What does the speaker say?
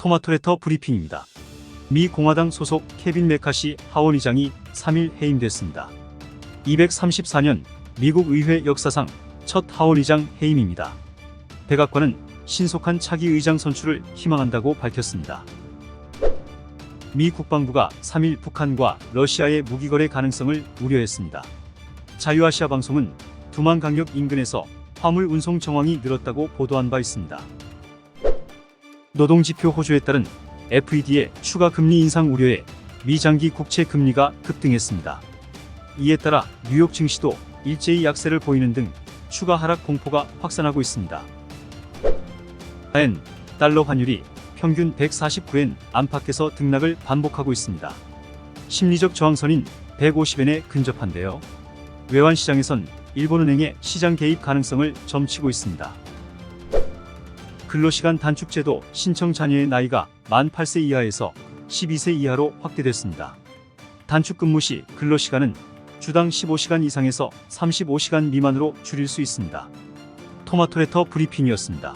토마토레터 브리핑입니다. 미 공화당 소속 케빈 메카시 하원의장이 3일 해임됐습니다. 234년 미국 의회 역사상 첫 하원의장 해임입니다. 백악관은 신속한 차기 의장 선출을 희망한다고 밝혔습니다. 미 국방부가 3일 북한과 러시아의 무기거래 가능성을 우려했습니다. 자유아시아 방송은 두만 강력 인근에서 화물 운송 정황이 늘었다고 보도한 바 있습니다. 노동지표 호조에 따른 FED의 추가 금리 인상 우려에 미 장기 국채 금리가 급등했습니다. 이에 따라 뉴욕 증시도 일제히 약세를 보이는 등 추가 하락 공포가 확산하고 있습니다. 엔 달러 환율이 평균 149엔 안팎에서 등락을 반복하고 있습니다. 심리적 저항선인 150엔에 근접한데요. 외환 시장에선 일본은행의 시장 개입 가능성을 점치고 있습니다. 근로시간 단축제도 신청 자녀의 나이가 만 8세 이하에서 12세 이하로 확대됐습니다. 단축 근무 시 근로시간은 주당 15시간 이상에서 35시간 미만으로 줄일 수 있습니다. 토마토레터 브리핑이었습니다.